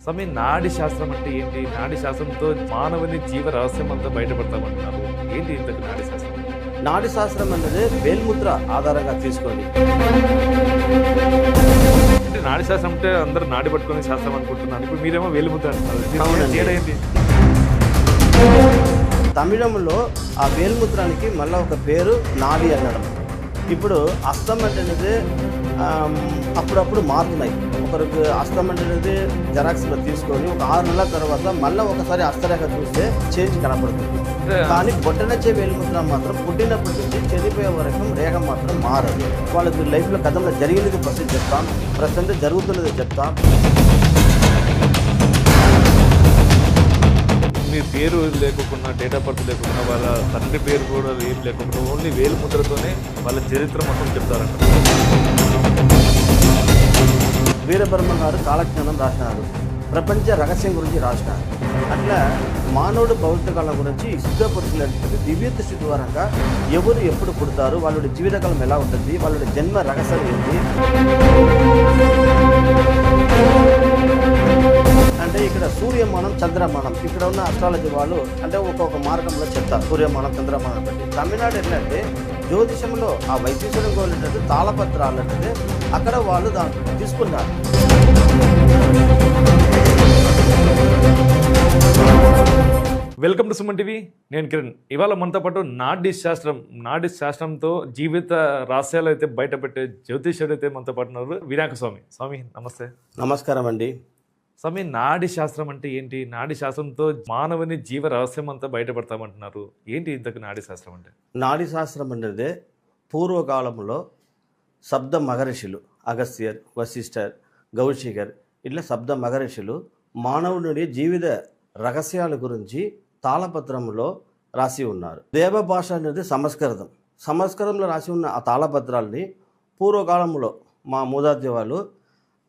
స్వామి నాడి శాస్త్రం అంటే ఏంటి? నాడి శాస్త్రంతో మానవుని జీవ రహస్యం అంతా బయటపడతామంటున్నారు ఏంటి ఇంతకు నాడి శాస్త్రం? నాడి శాస్త్రం అనేది వేల్ముద్ర ఆధారంగా తీసుకొని అంటే నాడి శాస్త్రం అంటే అందరూ నాడి పట్టుకునే శాస్త్రం అనుకుంటున్నారు ఇప్పుడు మీరేమో వేలుముద్ర అంటున్నారు. తేడా ఏంటి? తమిళంలో ఆ వేల్ముద్రానికి మళ్ళీ ఒక పేరు నాడి అనడం ఇప్పుడు అస్తం అనేది ఆమ్, అప్పుడప్పుడు మారుతున్నాయి. ఒకరికి అస్తం అనేది జెరాక్స్లో తీసుకొని ఒక ఆరు నెలల తర్వాత మళ్ళీ ఒకసారి హస్తరేఖ చూస్తే చేంజ్ కనపడుతుంది. కానీ బొట్టనచ్చే వేలుముద్ర మాత్రం పుట్టినప్పటి నుంచి చనిపోయే వరకు రేఖ మాత్రం మారదు. వాళ్ళకి లైఫ్లో గతంలో జరిగినది ఫస్ట్ చెప్తాం ప్రస్తుతం జరుగుతున్నది చెప్తాం. మీ పేరు లేకుండా డేట్ ఆఫ్ బర్త్ లేకుండా వాళ్ళ తండ్రి పేరు కూడా ఏం లేకుండా ఓన్లీ వేలుముద్రతోనే వాళ్ళ చరిత్ర మొత్తం చెప్తారంట. వీరబ్రహ్మ గారు కాలజ్ఞానం రాసినారు. ప్రపంచ రహస్యం గురించి రాసినారు. అట్లా మానవుడు భౌతిక గురించి సిద్ధ దివ్య దృష్టి ద్వారంగా ఎవరు ఎప్పుడు పుడతారు? వాళ్ళ జీవితకాలం ఎలా ఉంటుంది? వాళ్ళ జన్మ రహస్యం ఏంటి? అంటే ఇక్కడ సూర్యమానం చంద్రమానం. ఇక్కడ ఉన్న అస్ట్రాలజీ వాళ్ళు అంటే ఒక్కొక్క మార్గంలో చెప్తారు సూర్యమానం చంద్రమానం బట్టి తమిళనాడు ఎట్లంటే జ్యోతిషంలో ఆ వైద్యశ్వరం గోల్ అంటే తాళపత్రాలు అంటే అక్కడ వాళ్ళు దాన్ని తీసుకున్నారు. Welcome to Suman TV. నేను కిరణ్. ఇవాళ మనతో పాటు నాడి శాస్త్రం నాడి శాస్త్రంతో జీవిత రహస్యాలు అయితే బయటపెట్టే జ్యోతిష్యుడు అయితే మనతో పాటు ఉన్నారు వినాయక స్వామి. స్వామి నమస్తే. నమస్కారం అండి. స్వామి నాడి శాస్త్రం అంటే ఏంటి? నాడి శాస్త్రంతో మానవుని జీవ రహస్యం అంతా బయటపడతామంటున్నారు. ఏంటి ఇంతకు నాడి శాస్త్రం అంటే? నాడి శాస్త్రం అనేది పూర్వకాలంలో శబ్ద మహర్షులు అగస్త్యర్ వశిష్ఠర్ గౌశికర్ ఇట్లా శబ్ద మహర్షులు మానవుని జీవిత రహస్యాల గురించి తాళపత్రంలో రాసి ఉన్నారు. దేవ భాష అనేది సంస్కృతం. సంస్కృతంలో రాసి ఉన్న ఆ తాళపత్రాల్ని పూర్వకాలంలో మా మూదాద్య వాళ్ళు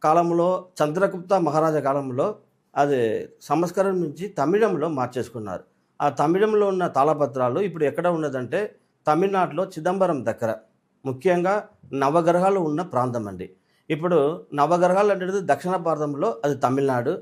కాలంలో చంద్రగుప్త మహారాజా కాలంలో అది సంస్కరణ నుంచి తమిళంలో మార్చేసుకున్నారు. ఆ తమిళంలో ఉన్న తాళపత్రాలు ఇప్పుడు ఎక్కడ ఉన్నదంటే తమిళనాడులో చిదంబరం దగ్గర. ముఖ్యంగా నవగ్రహాలు ఉన్న ప్రాంతం అండి. ఇప్పుడు నవగ్రహాలు అనేది దక్షిణ భారతంలో అది తమిళనాడు.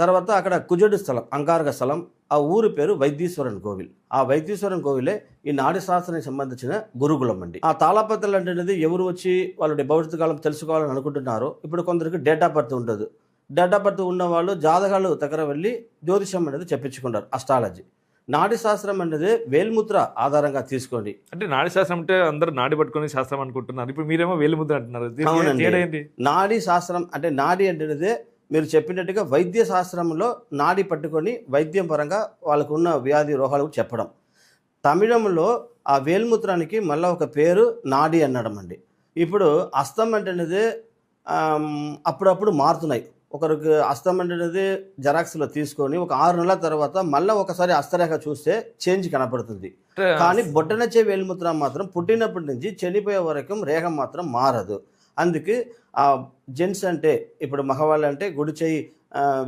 తర్వాత అక్కడ కుజడు స్థలం అంగారక స్థలం. ఆ ఊరి పేరు వైద్యేశ్వరన్ కోవిల్. ఆ వైద్యేశ్వరన్ కోవిలే ఈ నాడి శాస్త్రానికి సంబంధించిన గురుకులం అండి. ఆ తాళపత్రాలు అనేది ఎవరు వచ్చి వాళ్ళ భవిష్యత్తు కాలం తెలుసుకోవాలని అనుకుంటున్నారో ఇప్పుడు కొందరికి డేట్ ఆఫ్ బర్త్ ఉండదు. డేట్ ఆఫ్ బర్త్ ఉన్న వాళ్ళు జాతకాలు దగ్గర వెళ్ళి జ్యోతిషం అనేది చెప్పించుకుంటారు అస్ట్రాలజీ నాడి శాస్త్రం అనేది వేల్ముద్ర ఆధారంగా తీసుకోండి. అంటే నాడి శాస్త్రం అంటే అందరూ నాడి పట్టుకునే శాస్త్రం అనుకుంటున్నారు. ఇప్పుడు మీరేమో వేలుముద్ర అంటున్నారు. నాడీ శాస్త్రం అంటే నాడి అంటే మీరు చెప్పినట్టుగా వైద్య శాస్త్రంలో నాడి పట్టుకొని వైద్యం పరంగా వాళ్ళకు ఉన్న వ్యాధి రోగాలు చెప్పడం. తమిళంలో ఆ వేల్ముద్రానికి మళ్ళీ ఒక పేరు నాడి అనడం అండి. ఇప్పుడు అస్తం అంటే ఆమ్, అప్పుడప్పుడు మారుతున్నాయి. ఒకరికి అస్తం అనేది జెరాక్స్లో తీసుకొని ఒక ఆరు నెలల తర్వాత మళ్ళీ ఒకసారి హస్తరేఖ చూస్తే చేంజ్ కనపడుతుంది. కానీ బొట్టనచ్చే వేలిముద్ర మాత్రం పుట్టినప్పటి నుంచి చనిపోయే వరకు రేఖ మాత్రం మారదు. అందుకే ఆ జెంట్స్ అంటే ఇప్పుడు మగవాళ్ళు అంటే గుడి చేయి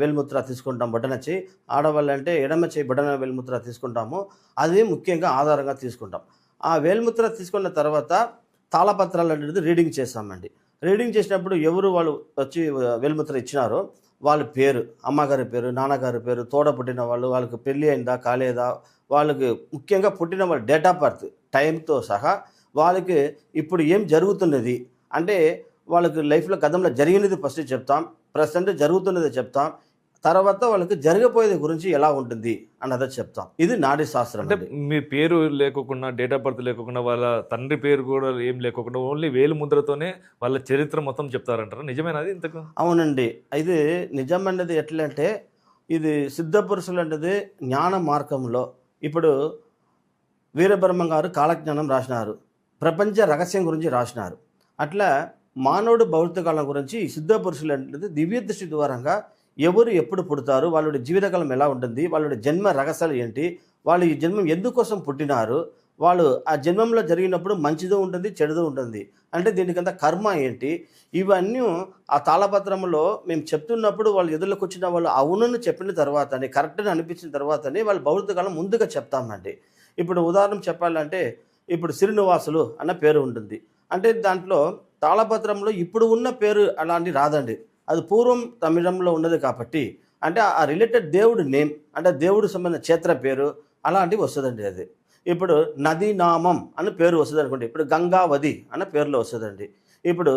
వెలుముత్ర తీసుకుంటాం బొటన చేయి. ఆడవాళ్ళు అంటే ఎడమ చేయి బొటన వెలుముత్ర తీసుకుంటాము. అది ముఖ్యంగా ఆధారంగా తీసుకుంటాం. ఆ వేలుముత్ర తీసుకున్న తర్వాత తాళపత్రాలు అనేది రీడింగ్ చేస్తామండి. రీడింగ్ చేసినప్పుడు ఎవరు వాళ్ళు వచ్చి వెలుముత్ర ఇచ్చినారో వాళ్ళ పేరు అమ్మగారి పేరు నాన్నగారి పేరు తోడ పుట్టిన వాళ్ళు వాళ్ళకి పెళ్ళి అయిందా కాలేదా వాళ్ళకి ముఖ్యంగా పుట్టిన వాళ్ళ డేట్ ఆఫ్ బర్త్ టైంతో సహా వాళ్ళకి ఇప్పుడు ఏం జరుగుతున్నది అంటే వాళ్ళకి లైఫ్లో గతంలో జరిగినది ఫస్ట్ చెప్తాం ప్రస్తుతం జరుగుతున్నది చెప్తాం తర్వాత వాళ్ళకి జరగబోయేది గురించి ఎలా ఉంటుంది అన్నది చెప్తాం. ఇది నాడి శాస్త్రం అంటే. మీ పేరు లేకోకుండా డేట్ ఆఫ్ బర్త్ లేకోకుండా వాళ్ళ తండ్రి పేరు కూడా ఏం లేకోకుండా ఓన్లీ వేలు ముద్రతోనే వాళ్ళ చరిత్ర మొత్తం చెప్తారంటారు? నిజమేనా అది ఇంతకు? అవునండి. ఇది నిజం అన్నది ఎట్లా అంటే ఇది సిద్ధ పురుషులు అనేది జ్ఞాన మార్గంలో ఇప్పుడు వీరబ్రహ్మ గారు కాలజ్ఞానం రాసినారు. ప్రపంచ రహస్యం గురించి రాసినారు. అట్లా మానవుడు భౌతికాలం గురించి సిద్ధ పురుషులు అనేది దివ్య దృష్టి ద్వారంగా ఎవరు ఎప్పుడు పుడతారు? వాళ్ళ జీవితకాలం ఎలా ఉంటుంది? వాళ్ళ జన్మ రహస్యాలు ఏంటి? వాళ్ళు ఈ జన్మం ఎందుకోసం పుట్టినారు? వాళ్ళు ఆ జన్మంలో జరిగినప్పుడు మంచిదో ఉంటుంది చెడుదో ఉంటుంది? అంటే దీనికంత కర్మ ఏంటి? ఇవన్నీ ఆ తాళపత్రంలో మేము చెప్తున్నప్పుడు వాళ్ళు ఎదుర్లోకి వచ్చిన వాళ్ళు అవునని చెప్పిన తర్వాత కరెక్ట్ అని అనిపించిన తర్వాతనే వాళ్ళు భౌతికాలం ముందుగా చెప్తామండి. ఇప్పుడు ఉదాహరణ చెప్పాలంటే ఇప్పుడు శ్రీనివాసులు అన్న పేరు ఉంటుంది. అంటే దాంట్లో తాళపత్రంలో ఇప్పుడు ఉన్న పేరు అలాంటి రాదండి. అది పూర్వం తమిళంలో ఉన్నది కాబట్టి అంటే ఆ రిలేటెడ్ దేవుడి నేమ్ అంటే దేవుడు సంబంధించిన క్షేత్ర పేరు అలాంటివి వస్తుందండి అది. ఇప్పుడు నదీనామం అని పేరు వస్తుంది అనుకోండి ఇప్పుడు గంగావది అన్న పేరులో వస్తుందండి. ఇప్పుడు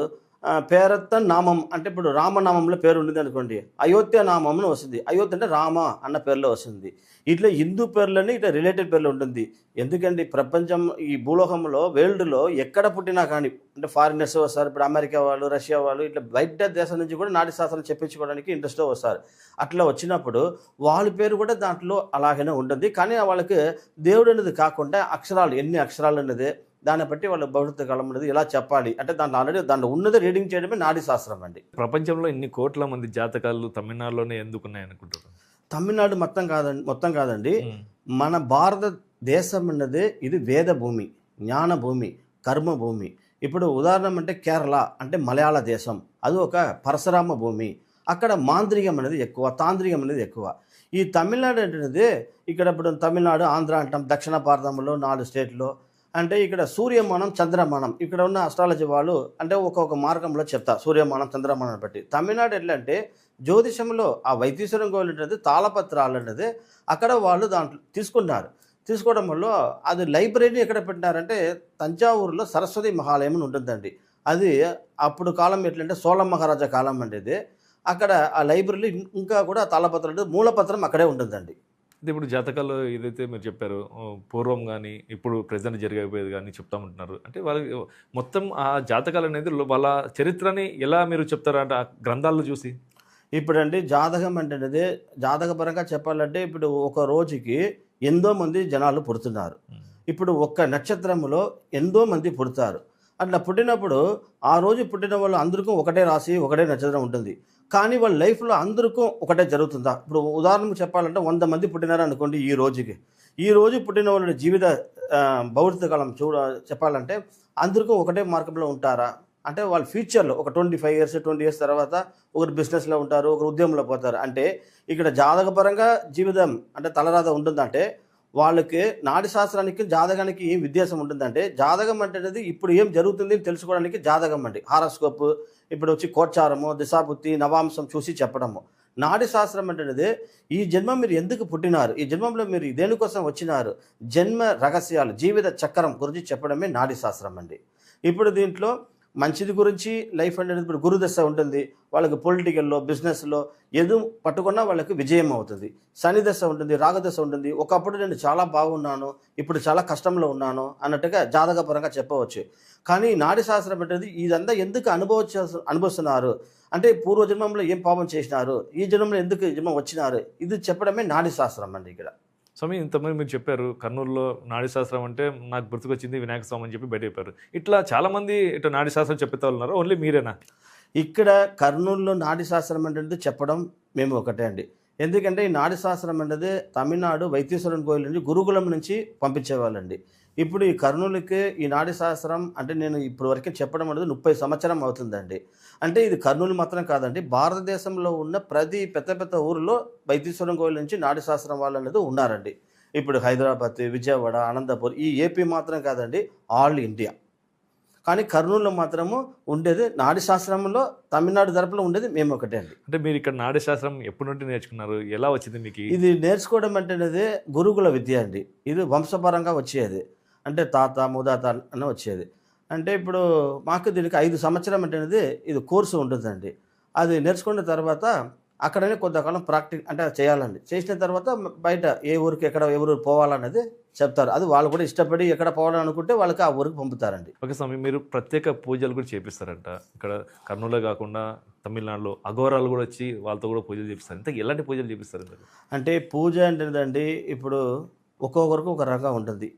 పేరత్త నామం. అంటే ఇప్పుడు రామనామంలో పేరు ఉంది అనుకోండి. అయోధ్య నామం వస్తుంది. అయోధ్య అంటే రామ అన్న పేర్లో వస్తుంది. ఇట్లా హిందూ పేర్లని ఇట్లా రిలేటెడ్ పేర్లు ఉంటుంది. ఎందుకంటే ప్రపంచం ఈ భూలోకంలో వరల్డ్లో ఎక్కడ పుట్టినా కానీ అంటే ఫారినర్స్ వస్తారు. ఇప్పుడు అమెరికా వాళ్ళు రష్యా వాళ్ళు ఇట్లా బయట దేశం నుంచి కూడా నాటి శాస్త్రం చెప్పించుకోవడానికి ఇంట్రెస్ట్తో వస్తారు. అట్లా వచ్చినప్పుడు వాళ్ళ పేరు కూడా దాంట్లో అలాగనే ఉంటుంది. కానీ వాళ్ళకి దేవుడు అనేది కాకుండా అక్షరాలు ఎన్ని అక్షరాలు అనేది దాన్ని బట్టి వాళ్ళ భవిష్యత్తు కాలం అనేది ఇలా చెప్పాలి? అంటే దాంట్లో ఆల్రెడీ దాంట్లో ఉన్నది రీడింగ్ చేయడమే నాడి శాస్త్రం అండి. ప్రపంచంలో ఇన్ని కోట్ల మంది జాతకాలు తమిళనాడులోనే ఎందుకున్నాయి అనుకుంటారు తమిళనాడు మొత్తం కాదండి మొత్తం కాదండి. మన భారతదేశం అన్నది ఇది వేద భూమి జ్ఞాన భూమి కర్మ భూమి. ఇప్పుడు ఉదాహరణ అంటే కేరళ అంటే మలయాళ దేశం అది ఒక పరశురామ భూమి. అక్కడ మాంత్రికం అనేది ఎక్కువ తాంత్రికం అనేది ఎక్కువ. ఈ తమిళనాడు అనేది ఇక్కడ ఇప్పుడు తమిళనాడు ఆంధ్ర అంటాం దక్షిణ భారతంలో నాలుగు స్టేట్లో అంటే ఇక్కడ సూర్యమానం చంద్రమానం. ఇక్కడ ఉన్న అస్ట్రాలజీ వాళ్ళు అంటే ఒక్కొక్క మార్గంలో చెప్తా సూర్యమానం చంద్రమానం బట్టి. తమిళనాడు ఎట్లా అంటే జ్యోతిషంలో ఆ వైద్యేశ్వరం గోల్ అనేది తాళపత్రాలు అనేది అక్కడ వాళ్ళు దాంట్లో తీసుకున్నారు. తీసుకోవడం వల్ల అది లైబ్రరీ ఎక్కడ పెట్టినారంటే తంజావూరులో సరస్వతి మహాలయం అని ఉంటుందండి. అది అప్పుడు కాలం ఎట్లంటే సోళ మహారాజా కాలం అండి ఇది. అక్కడ ఆ లైబ్రరీ ఇంకా కూడా తాళపత్రాలు మూలపత్రం అక్కడే ఉంటుందండి. ఇది ఇప్పుడు జాతకాలు ఏదైతే మీరు చెప్పారు పూర్వం కానీ ఇప్పుడు ప్రజెంట్ జరిగిపోయేది కానీ చెప్తామంటున్నారు అంటే వాళ్ళకి మొత్తం ఆ జాతకాలు అనేది వాళ్ళ చరిత్రని ఎలా మీరు చెప్తారు? అంటే ఆ గ్రంథాల్లో చూసి. ఇప్పుడండి జాతకం అంటే జాతకపరంగా చెప్పాలంటే ఇప్పుడు ఒక రోజుకి ఎంతో మంది జనాలు పుడుతున్నారు. ఇప్పుడు ఒక్క నక్షత్రములో ఎంతో మంది పుడతారు. అట్లా పుట్టినప్పుడు ఆ రోజు పుట్టిన వాళ్ళు అందరికీ ఒకటే రాసి ఒకటే నక్షత్రం ఉంటుంది. కానీ వాళ్ళ లైఫ్లో అందరికీ ఒకటే జరుగుతుందా? ఇప్పుడు ఉదాహరణకు చెప్పాలంటే వంద మంది పుట్టినారు అనుకోండి ఈ రోజుకి. ఈ రోజు పుట్టిన వాళ్ళ జీవిత ఆ, కాలం చూడ చెప్పాలంటే అందరికీ ఒకటే మార్గంలో ఉంటారా? అంటే వాళ్ళ ఫ్యూచర్లో ఒక twenty five years twenty years తర్వాత ఒకరు బిజినెస్లో ఉంటారు ఒకరు ఉద్యమంలో పోతారు. అంటే ఇక్కడ జాతకపరంగా జీవితం అంటే తలరాత ఉంటుందంటే వాళ్ళకి నాడి శాస్త్రానికి జాతకానికి ఏం వ్యత్యాసం ఉంటుందంటే జాతకం అంటే అనేది ఇప్పుడు ఏం జరుగుతుంది అని తెలుసుకోవడానికి జాతకం అండి. హారోస్కోప్ ఇప్పుడు వచ్చి కోచారము దిశాబుద్ధి నవాంశం చూసి చెప్పడము. నాడి శాస్త్రం అంటే అనేది ఈ జన్మ మీరు ఎందుకు పుట్టినారు? ఈ జన్మంలో మీరు దేనికోసం వచ్చినారు? జన్మ రహస్యాలు జీవిత చక్రం గురించి చెప్పడమే నాడి శాస్త్రం అండి. ఇప్పుడు దీంట్లో మంచిది గురించి లైఫ్ అనేది ఇప్పుడు గురుదశ ఉంటుంది వాళ్ళకి పొలిటికల్లో బిజినెస్లో ఏదో పట్టుకున్నా వాళ్ళకి విజయం అవుతుంది. శని దశ ఉంటుంది రాగదశ ఉంటుంది. ఒకప్పుడు నేను చాలా బాగున్నాను ఇప్పుడు చాలా కష్టంలో ఉన్నాను అన్నట్టుగా జాతకపరంగా చెప్పవచ్చు. కానీ నాడి శాస్త్రం అనేది ఇదంతా ఎందుకు అనుభవ అనుభవిస్తున్నారు? అంటే పూర్వజన్మంలో ఏం పాపం చేసినారు? ఈ జన్మంలో ఎందుకు ఈ జన్మం వచ్చినారు? ఇది చెప్పడమే నాడి శాస్త్రం అండి ఇక్కడ. స్వామి ఇంతమంది మీరు చెప్పారు కర్నూలులో నాడీశాస్త్రం అంటే నాకు గుర్తుకొచ్చింది వినాయక స్వామి అని చెప్పి బయట చెప్పారు. ఇట్లా చాలామంది ఇటు ఇట్లా నాడి చెప్పేతా ఉన్నారు ఓన్లీ మీరేనా? ఇక్కడ కర్నూలులో నాడీశాస్త్రం అంటే చెప్పడం మేము ఒకటే అండి. ఎందుకంటే ఈ నాడీశాస్త్రం అనేది తమిళనాడు వైద్యేశ్వరం కోయిల్ నుంచి గురుకులం నుంచి పంపించేవాళ్ళండి. ఇప్పుడు ఈ కర్నూలుకి ఈ నాడి శాస్త్రం అంటే నేను ఇప్పుడు వరకు చెప్పడం అనేది ముప్పై సంవత్సరం అవుతుందండి. అంటే ఇది కర్నూలు మాత్రం కాదండి భారతదేశంలో ఉన్న ప్రతి పెద్ద పెద్ద ఊరిలో వైతీశ్వరం కోయిల నుంచి నాడి శాస్త్రం వాళ్ళు అనేది ఉన్నారండి. ఇప్పుడు హైదరాబాద్ విజయవాడ అనంతపూర్ ఈ ఏపీ మాత్రం కాదండి ఆల్ ఇండియా. కానీ కర్నూలులో మాత్రము ఉండేది నాడి శాస్త్రంలో తమిళనాడు తరపులో ఉండేది మేము ఒకటే అండి. అంటే మీరు ఇక్కడ నాడి శాస్త్రం ఎప్పటి నుండి నేర్చుకున్నారు? ఎలా వచ్చింది మీకు ఇది నేర్చుకోవడం అంటే అనేది గురుకుల విద్య అండి. ఇది వంశపరంగా వచ్చేది. అంటే తాత ముదాత అని వచ్చేది. అంటే ఇప్పుడు మాకు దీనికి ఐదు సంవత్సరం అంటే అనేది ఇది కోర్సు ఉంటుందండి. అది నేర్చుకున్న తర్వాత అక్కడనే కొంతకాలం ప్రాక్టీస్ అంటే చేయాలండి. చేసిన తర్వాత బయట ఏ ఊరికి ఎక్కడ ఏ ఊరు పోవాలనేది చెప్తారు. అది వాళ్ళు కూడా ఇష్టపడి ఎక్కడ పోవాలనుకుంటే వాళ్ళకి ఆ ఊరికి పంపుతారండి. ఓకే స్వామి మీరు ప్రత్యేక పూజలు కూడా చేపిస్తారంట. ఇక్కడ కర్నూలులో కాకుండా తమిళనాడులో అఘోరాలు కూడా వచ్చి వాళ్ళతో కూడా పూజలు చేపిస్తారు. ఇంత ఎలాంటి పూజలు చేపిస్తారు అంటే పూజ అంటేదండి ఇప్పుడు ఒక్కొక్కరికి ఒక రకంగా ఉంటుంది.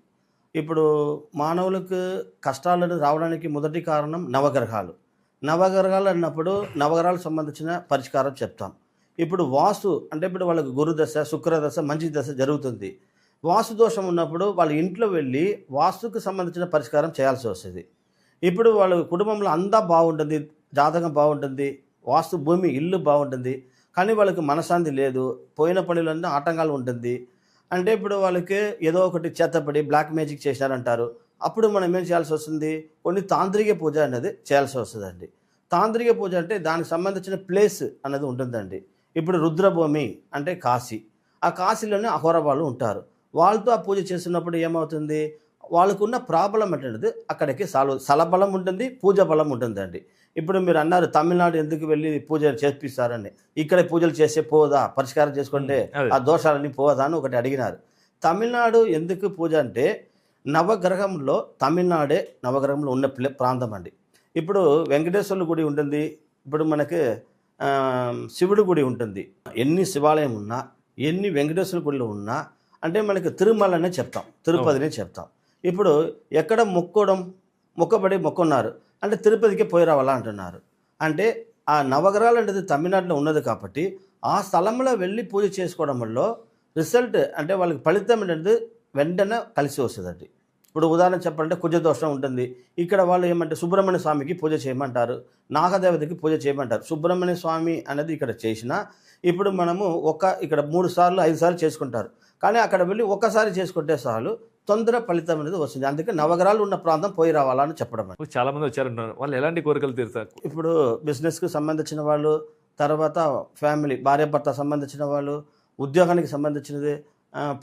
ఇప్పుడు మానవులకు కష్టాలను రావడానికి మొదటి కారణం నవగ్రహాలు. నవగ్రహాలు అన్నప్పుడు నవగ్రహాలకు సంబంధించిన పరిష్కారం చెప్తాం. ఇప్పుడు వాస్తు అంటే ఇప్పుడు వాళ్ళకి గురుదశ శుక్రదశ మంచి దశ జరుగుతుంది. వాస్తు దోషం ఉన్నప్పుడు వాళ్ళ ఇంట్లో వెళ్ళి వాస్తుకు సంబంధించిన పరిష్కారం చేయాల్సి వస్తుంది. ఇప్పుడు వాళ్ళ కుటుంబంలో అంతా బాగుంటుంది జాతకం బాగుంటుంది వాస్తు భూమి ఇల్లు బాగుంటుంది. కానీ వాళ్ళకి మనశ్శాంతి లేదు పోయిన పనులన్నీ ఆటంకాలు ఉంటుంది. అంటే ఇప్పుడు వాళ్ళకి ఏదో ఒకటి చేతపడి బ్లాక్ మ్యాజిక్ చేశారంటారు. అప్పుడు మనం ఏం చేయాల్సి వస్తుంది? కొన్ని తాంత్రిక పూజ అనేది చేయాల్సి వస్తుందండి. తాంత్రిక పూజ అంటే దానికి సంబంధించిన ప్లేస్ అనేది ఉంటుందండి. ఇప్పుడు రుద్రభూమి అంటే కాశీ. ఆ కాశీలోనే అహోర వాళ్ళు ఉంటారు. వాళ్ళతో ఆ పూజ చేస్తున్నప్పుడు ఏమవుతుంది? వాళ్ళకున్న ప్రాబ్లం ఏంటంటే అక్కడికి సల సలబలం ఉంటుంది పూజ బలం ఉంటుందండి. ఇప్పుడు మీరు అన్నారు తమిళనాడు ఎందుకు వెళ్ళి పూజ చేపిస్తారని. ఇక్కడ పూజలు చేసే పోదా? పరిష్కారం చేసుకుంటే. ఆ దోషాలన్నీ పోదా అని ఒకటి అడిగినారు. తమిళనాడు ఎందుకు పూజ అంటే నవగ్రహంలో తమిళనాడే నవగ్రహంలో ఉన్న ప్రాంతం అండి. ఇప్పుడు వెంకటేశ్వరుల గుడి ఉంటుంది. ఇప్పుడు మనకి శివుడి గుడి ఉంటుంది. ఎన్ని శివాలయం ఉన్నా ఎన్ని వెంకటేశ్వర గుడిలు ఉన్నా అంటే మనకి తిరుమలనే చెప్తాం. తిరుపతినే చెప్తాం. ఇప్పుడు ఎక్కడ మొక్కడం మొక్కబడి మొక్కున్నారు. అంటే తిరుపతికి పోయి రావాలా అంటున్నారు. అంటే ఆ నవగ్రహాలు అనేది తమిళనాడులో ఉన్నది కాబట్టి ఆ స్థలంలో వెళ్ళి పూజ చేసుకోవడం వల్ల రిజల్ట్ అంటే వాళ్ళకి ఫలితం అనేది వెంటనే కలిసి వస్తుందండి. ఇప్పుడు ఉదాహరణ చెప్పాలంటే కుజదోషం ఉంటుంది. ఇక్కడ వాళ్ళు ఏమంటే సుబ్రహ్మణ్య స్వామికి పూజ చేయమంటారు. నాగదేవతకి పూజ చేయమంటారు. సుబ్రహ్మణ్య స్వామి అనేది ఇక్కడ చేసిన ఇప్పుడు మనము ఒక ఇక్కడ మూడు సార్లు ఐదు సార్లు చేసుకుంటారు. కానీ అక్కడ వెళ్ళి ఒక్కసారి చేసుకుంటే చాలు తొందర ఫలితం అనేది వస్తుంది. అందుకే నవగ్రహాలు ఉన్న ప్రాంతం పోయి రావాలని చెప్పడం. చాలా మంది వచ్చారంటున్నారు. వాళ్ళు ఎలాంటి కోరికలు తీరుతారు? ఇప్పుడు బిజినెస్కి సంబంధించిన వాళ్ళు తర్వాత ఫ్యామిలీ భార్యాభర్త సంబంధించిన వాళ్ళు ఉద్యోగానికి సంబంధించినది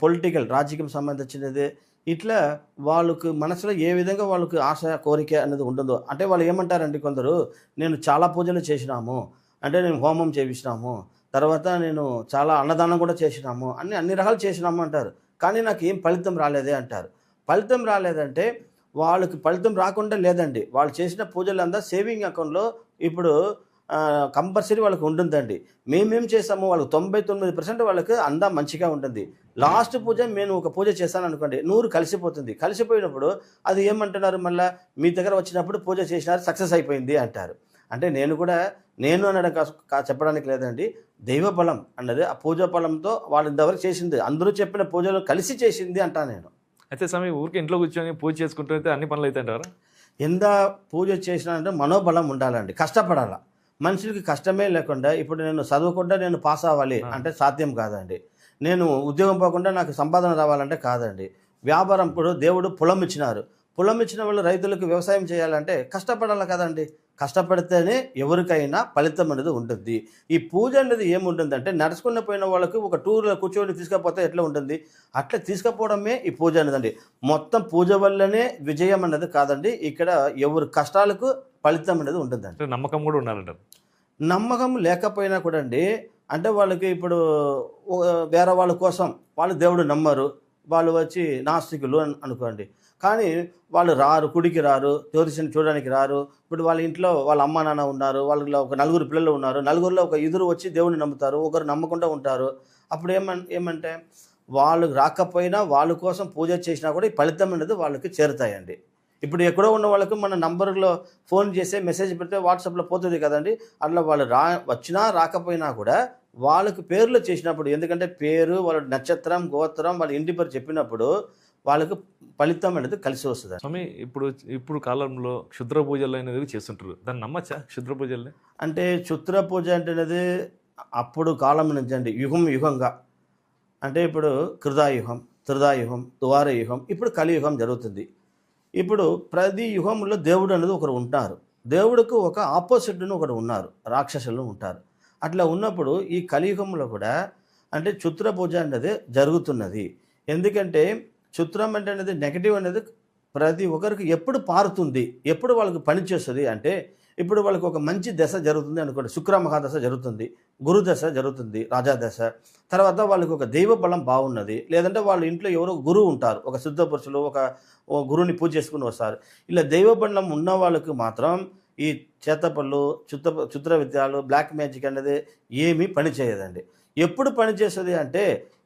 పొలిటికల్ రాజకీయం సంబంధించినది. ఇట్లా వాళ్ళకు మనసులో ఏ విధంగా వాళ్ళకి ఆశ కోరిక అనేది ఉంటుందో అంటే వాళ్ళు ఏమంటారండి కొందరు నేను చాలా పూజలు చేసినాము అంటే నేను హోమం చేపించినాము తర్వాత నేను చాలా అన్నదానం కూడా చేసినాము అన్ని అన్ని రకాలు చేసినాము అంటారు. కానీ నాకు ఏం ఫలితం రాలేదే అంటారు. ఫలితం రాలేదంటే వాళ్ళకి ఫలితం రాకుండా లేదండి. వాళ్ళు చేసిన పూజలంతా సేవింగ్ అకౌంట్లో ఇప్పుడు కంపల్సరీ వాళ్ళకి ఉంటుందండి. మేమేం చేసాము వాళ్ళకి తొంభై తొమ్మిది పర్సెంట్ వాళ్ళకి అందా మంచిగా ఉంటుంది. లాస్ట్ పూజ నేను ఒక పూజ చేశాను అనుకోండి నూరు కలిసిపోతుంది. కలిసిపోయినప్పుడు అది ఏమంటున్నారు మళ్ళీ? మీ దగ్గర వచ్చినప్పుడు పూజ చేసినారు సక్సెస్ అయిపోయింది అంటారు. అంటే నేను కూడా నేను అనడం కా- చెప్పడానికి లేదండి. దైవ బలం అన్నది ఆ పూజ బలంతో వాళ్ళు ఇంతవరకు చేసింది. అందరూ చెప్పిన పూజలు కలిసి చేసింది అంటాను నేను. అయితే స్వామి ఊరికి ఇంట్లో కూర్చొని పూజ చేసుకుంటూ అయితే అన్ని పనులు అయితే అంటారా? ఎంత పూజ చేసినా అంటే మనోబలం ఉండాలండి. కష్టపడాల. మనుషులకి కష్టమే లేకుండా ఇప్పుడు నేను చదువుకుంటే నేను పాస్ అవ్వాలి అంటే సాధ్యం కాదండి. నేను ఉద్యోగం పోకుండా నాకు సంపాదన రావాలంటే కాదండి. వ్యాపారం ఇప్పుడు దేవుడు పొలం ఇచ్చినారు. పొలం ఇచ్చిన వాళ్ళు రైతులకు వ్యవసాయం చేయాలంటే కష్టపడాలి కదండి. కష్టపడితేనే ఎవరికైనా ఫలితం అనేది ఉంటుంది. ఈ పూజ అనేది ఏముంటుందంటే నడుచుకున్న పోయిన వాళ్ళకి ఒక టూర్లో కూర్చొని తీసుకపోతే ఎట్లా ఉంటుంది? అట్లా తీసుకుపోవడమే ఈ పూజ అనేదండి. మొత్తం పూజ వల్లనే విజయం అనేది కాదండి. ఇక్కడ ఎవరి కష్టాలకు ఫలితం అనేది ఉంటుందండి. అంటే నమ్మకం కూడా ఉండాలంటారు. నమ్మకం లేకపోయినా కూడా అండి అంటే వాళ్ళకి ఇప్పుడు వేరే వాళ్ళ కోసం వాళ్ళు దేవుడు నమ్మరు. వాళ్ళు వచ్చి నాస్తికులు అని అనుకోండి. కానీ వాళ్ళు రారు కుడికి రారు జ్యోతిషం చూడడానికి రారు. ఇప్పుడు వాళ్ళ ఇంట్లో వాళ్ళ అమ్మ నాన్న ఉన్నారు వాళ్ళలో ఒక నలుగురు పిల్లలు ఉన్నారు. నలుగురిలో ఒక ఇద్దరు వచ్చి దేవుడిని నమ్ముతారు ఒకరు నమ్మకుండా ఉంటారు. అప్పుడు ఏమన్ ఏమంటే వాళ్ళు రాకపోయినా వాళ్ళ కోసం పూజ చేసినా కూడా ఈ ఫలితం అనేది వాళ్ళకి చేరుతాయండి. ఇప్పుడు ఎక్కడో ఉన్న వాళ్ళకి మన నంబర్లో ఫోన్ చేసే మెసేజ్ పెడితే వాట్సాప్లో పోతుంది కదండి. అట్లా వాళ్ళు రా వచ్చినా రాకపోయినా కూడా వాళ్ళకి పేర్లు చేసినప్పుడు ఎందుకంటే పేరు వాళ్ళ నక్షత్రం గోత్రం వాళ్ళ ఇంటి పేరు చెప్పినప్పుడు వాళ్ళకి ఫలితం అనేది కలిసి వస్తుంది. స్వామి ఇప్పుడు ఇప్పుడు కాలంలో క్షుద్ర పూజలు అనేది చేస్తుంటారు. దాన్ని నమ్మచ్చా క్షుద్ర పూజల్ని? అంటే చుత్ర పూజ అంటేనది అప్పుడు కాలం నుంచి అండి యుగం యుగంగా. అంటే ఇప్పుడు కృతాయుగం త్రిదాయుగం యుగం ఇప్పుడు కలియుగం జరుగుతుంది. ఇప్పుడు ప్రతి యుగంలో దేవుడు అనేది ఒకరు ఉంటారు. దేవుడికి ఒక ఆపోజిట్ను ఒకడు ఉన్నారు రాక్షసులు ఉంటారు. అట్లా ఉన్నప్పుడు ఈ కలియుగంలో కూడా అంటే చుత్ర పూజ అనేది జరుగుతున్నది. ఎందుకంటే శుత్రం అంటే అనేది నెగటివ్ అనేది ప్రతి ఒక్కరికి ఎప్పుడు పారుతుంది ఎప్పుడు వాళ్ళకి పనిచేస్తుంది అంటే ఇప్పుడు వాళ్ళకి ఒక మంచి దశ జరుగుతుంది అనుకోండి శుక్ర మహాదశ జరుగుతుంది గురు దశ జరుగుతుంది రాజా దశ. తర్వాత వాళ్ళకి ఒక దైవ బలం బాగున్నది లేదంటే వాళ్ళ ఇంట్లో ఎవరో గురువు ఉంటారు ఒక శుద్ధ పురుషులు ఒక గురువుని పూజ చేసుకుని వస్తారు. ఇలా దైవ బలం ఉన్న వాళ్ళకి మాత్రం ఈ చేతపళ్ళు చిత్ర చిత్ర విద్యాలు బ్లాక్ మ్యాజిక్ అనేది ఏమీ పని చేయదండి. ఎప్పుడు పని చేస్తుంది అంటే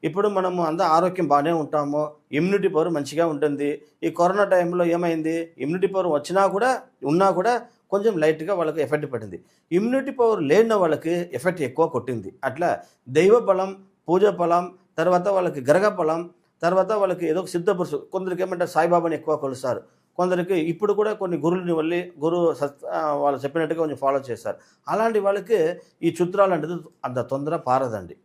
ఇప్పుడు మనము అంతా ఆరోగ్యం బాగానే ఉంటాము ఇమ్యూనిటీ పవర్ మంచిగా ఉంటుంది ఈ కరోనా టైంలో ఏమైంది ఇమ్యూనిటీ పవర్ వచ్చినా కూడా ఉన్నా కూడా కొంచెం లైట్గా వాళ్ళకి ఎఫెక్ట్ పడింది. ఇమ్యూనిటీ పవర్ లేని వాళ్ళకి ఎఫెక్ట్ ఎక్కువ కొట్టింది. అట్లా దైవ బలం పూజ బలం తర్వాత వాళ్ళకి గరగ బలం తర్వాత వాళ్ళకి ఏదో ఒక కొందరికి ఏమంటారు సాయిబాబాని ఎక్కువ కొలుస్తారు. కొందరికి ఇప్పుడు కూడా కొన్ని గురువుని వెళ్ళి గురువు సత్ వాళ్ళు చెప్పినట్టుగా కొంచెం ఫాలో చేస్తారు అలాంటి వాళ్ళకి ఈ చిత్రాలు అంటే అంత తొందర పారదండి.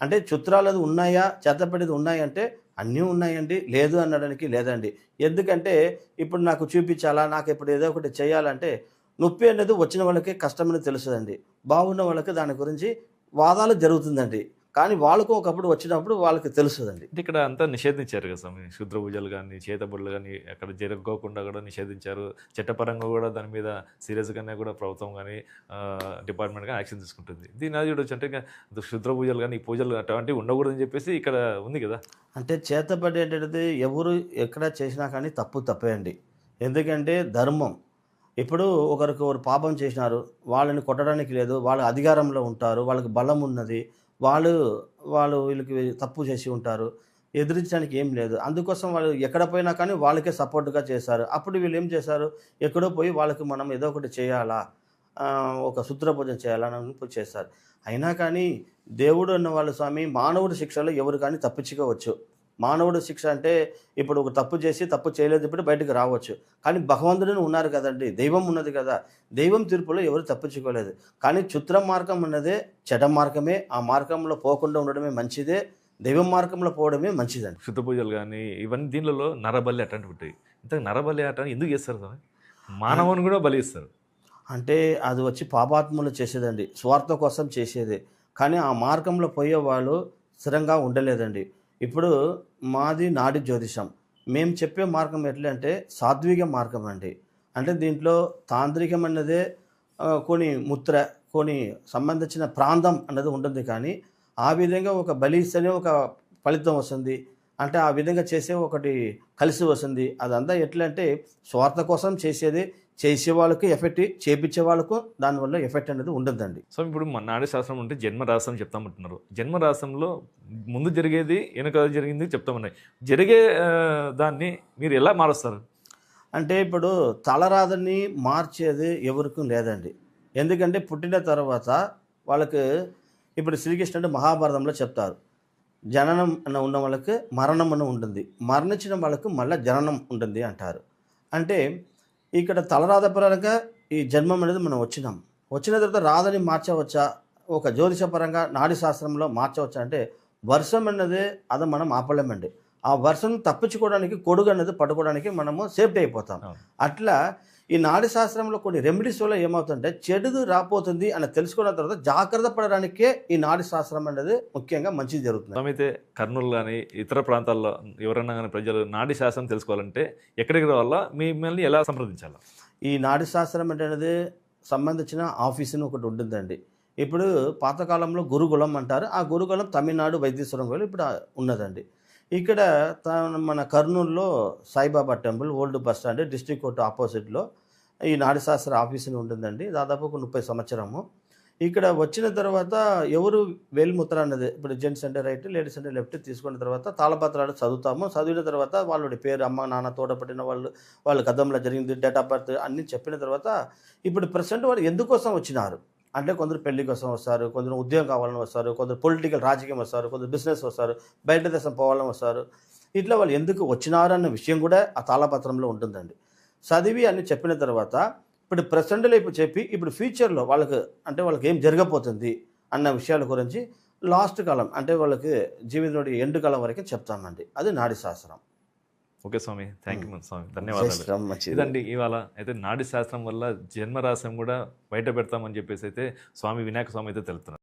అంటే చిత్రాలు అది ఉన్నాయా చేతపడేది ఉన్నాయంటే అన్నీ ఉన్నాయండి లేదు అనడానికి లేదండి. ఎందుకంటే ఇప్పుడు నాకు చూపించాలా నాకు ఇప్పుడు ఏదో ఒకటి చేయాలంటే నొప్పి అనేది వచ్చిన వాళ్ళకి కష్టమని తెలుసుదండి బాగున్న వాళ్ళకి దాని గురించి వాదాలు జరుగుతుందండి. కానీ వాళ్ళకు ఒకప్పుడు వచ్చినప్పుడు వాళ్ళకి తెలుస్తుందండి. ఇక్కడ అంతా నిషేధించారు కదా స్వామి. శుద్ర పూజలు కానీ చేతబడులు కానీ అక్కడ జరగకోకుండా కూడా నిషేధించారు. చట్టపరంగా కూడా దాని మీద సీరియస్గానే కూడా ప్రభుత్వం కానీ డిపార్ట్మెంట్ కానీ యాక్షన్ తీసుకుంటుంది. దీని అది చూడొచ్చు. అంటే శుద్ర పూజలు కానీ ఈ పూజలు అటువంటివి ఉండకూడదని చెప్పేసి ఇక్కడ ఉంది కదా. అంటే చేతబడేటది ఎవరు ఎక్కడ చేసినా కానీ తప్పు తప్పే అండి. ఎందుకంటే ధర్మం. ఇప్పుడు ఒకరికి ఒకరు పాపం చేసినారు. వాళ్ళని కొట్టడానికి లేదు. వాళ్ళ అధికారంలో ఉంటారు. వాళ్ళకి బలం ఉన్నది. వాళ్ళు వాళ్ళు వీళ్ళకి తప్పు చేసి ఉంటారు. ఎదిరించడానికి ఏం లేదు. అందుకోసం వాళ్ళు ఎక్కడ పోయినా కానీ వాళ్ళకే సపోర్ట్గా చేశారు. అప్పుడు వీళ్ళు ఏం చేశారు? ఎక్కడో పోయి వాళ్ళకి మనం ఏదో ఒకటి చేయాలా? ఒక సూత్రభోజనం చేయాలని చేశారు. అయినా కానీ దేవుడు అన్న వాళ్ళు స్వామి మానవుడి శిక్షలో ఎవరు కానీ తప్పించుకోవచ్చు. మానవుడి శిక్ష అంటే ఇప్పుడు ఒక తప్పు చేసి తప్పు చేయలేదు ఇప్పుడు బయటకు రావచ్చు. కానీ భగవంతుడిని ఉన్నారు కదండి. దైవం ఉన్నది కదా. దైవం తీర్పులో ఎవరు తప్పించుకోలేదు కానీ చుత్ర మార్గం ఉన్నదే చెడ మార్గమే. ఆ మార్గంలో పోకుండా ఉండడమే మంచిదే. దైవం మార్గంలో పోవడమే మంచిదండి. శుద్ధ పూజలు కానీ ఇవన్నీ దీనిలో నరబలి అట్లాంటివి ఉంటాయి. ఇంత నరబలి అట్లా ఎందుకు చేస్తారు మానవుని కూడా బలి ఇస్తారు. అంటే అది వచ్చి పాపాత్మలు చేసేదండి. స్వార్థ కోసం చేసేదే. కానీ ఆ మార్గంలో పోయే వాళ్ళు స్థిరంగా ఉండలేదండి. ఇప్పుడు మాది నాడి జ్యోతిషం. మేము చెప్పే మార్గం ఎట్లా అంటే సాత్విక మార్గం అండి. అంటే దీంట్లో తాంత్రికం అన్నదే కొన్ని ముద్ర కొన్ని సంబంధించిన ప్రాంతం అన్నది ఉంటుంది కానీ ఆ విధంగా ఒక బలిస్తేనే ఒక ఫలితం వస్తుంది. అంటే ఆ విధంగా చేసే ఒకటి కలిసి వస్తుంది. అదంతా ఎట్లా అంటే స్వార్థ కోసం చేసేది చేసే వాళ్ళకి ఎఫెక్ట్ చేపించే వాళ్ళకు దానివల్ల ఎఫెక్ట్ అనేది ఉండదండి. సో ఇప్పుడు మన నాడి శాస్త్రం ఉంటే జన్మ రాశం చెప్తామంటున్నారు జన్మ రాశంలో ముందు జరిగేది వెనక జరిగింది చెప్తామన్నాయి జరిగే దాన్ని మీరు ఎలా మారుస్తారు? అంటే ఇప్పుడు తలరాదని మార్చేది ఎవరికి లేదండి. ఎందుకంటే పుట్టిన తర్వాత వాళ్ళకి ఇప్పుడు శ్రీకృష్ణుడు మహాభారతంలో చెప్తారు. జననం అన్న ఉన్న వాళ్ళకి మరణం అని ఉంటుంది. మరణించిన వాళ్ళకు మళ్ళీ జననం ఉంటుంది అంటారు. అంటే ఇక్కడ తలరాత పరంగా ఈ జన్మం అనేది మనం వచ్చినాం. వచ్చిన తర్వాత రాదని మార్చవచ్చా? ఒక జ్యోతిష పరంగా నాడి శాస్త్రంలో మార్చవచ్చా అంటే వర్షం అన్నది అది మనం ఆపలేమండి ఆ వర్షం తప్పించుకోవడానికి కొడుగు అనేది పట్టుకోవడానికి మనము సేఫ్టీ అయిపోతాం. అట్లా ఈ నాడి శాస్త్రంలో కొన్ని రెమెడీస్ వల్ల ఏమవుతుంటే చెడుది రాపోతుంది అని తెలుసుకున్న తర్వాత జాగ్రత్త పడడానికే ఈ నాడి శాస్త్రం అనేది ముఖ్యంగా మంచిది జరుగుతుంది. అయితే కర్నూలు కానీ ఇతర ప్రాంతాల్లో ఎవరైనా కానీ ప్రజలు నాడి శాస్త్రం తెలుసుకోవాలంటే ఎక్కడికి రావాలా? మిమ్మల్ని ఎలా సంప్రదించాలా? ఈ నాడి శాస్త్రం అంటే అనేది సంబంధించిన ఆఫీస్ అని ఒకటి ఉంటుందండి. ఇప్పుడు పాతకాలంలో గురుకులం అంటారు. ఆ గురుకులం తమిళనాడు వైద్యశ్వరం ఇప్పుడు ఉన్నదండి. ఇక్కడ మన కర్నూలులో Saibaba temple old bus stand district court ఆపోజిట్లో ఈ నాడిశాస్త్ర ఆఫీస్ అని ఉంటుందండి. దాదాపు ఒక ముప్పై సంవత్సరము. ఇక్కడ వచ్చిన తర్వాత ఎవరు వేలిముద్ర అన్నది ఇప్పుడు జెంట్స్ అంటే రైట్ లేడీస్ అంటే లెఫ్ట్ తీసుకున్న తర్వాత తాళపత్రాలు చదువుతాము. చదివిన తర్వాత వాళ్ళ పేరు అమ్మ నాన్న తోడపట్టిన వాళ్ళు వాళ్ళ గతంలో జరిగింది డేట్ ఆఫ్ బర్త్ అన్నీ చెప్పిన తర్వాత ఇప్పుడు ప్రజెంట్ వాళ్ళు ఎందుకోసం వచ్చినారు? అంటే కొందరు పెళ్ళి కోసం వస్తారు కొందరు ఉద్యోగం కావాలని వస్తారు కొందరు పొలిటికల్ రాజకీయం వస్తారు కొందరు బిజినెస్ వస్తారు బయట దేశం పోవాలని వస్తారు. ఇట్లా వాళ్ళు ఎందుకు వచ్చినారు అన్న విషయం కూడా ఆ తాళపత్రంలో ఉంటుందండి. చదివి అన్ని చెప్పిన తర్వాత ఇప్పుడు ప్రెసెంట్లో ఇప్పుడు చెప్పి ఇప్పుడు ఫ్యూచర్లో వాళ్ళకి అంటే వాళ్ళకి ఏం జరగబోతుంది అన్న విషయాల గురించి లాస్ట్ కాలం అంటే వాళ్ళకి జీవితంలో ఎండు కాలం వరకే చెప్తామండి. అది నాడి శాస్త్రం. Okay Swami thank you Swami. ధన్యవాదాలు. ఇదండి ఇవాళ అయితే నాడి శాస్త్రం వల్ల జన్మరాశం కూడా బయట పెడతామని చెప్పేసి అయితే స్వామి వినాయక స్వామి అయితే తెలుపుతున్నారు.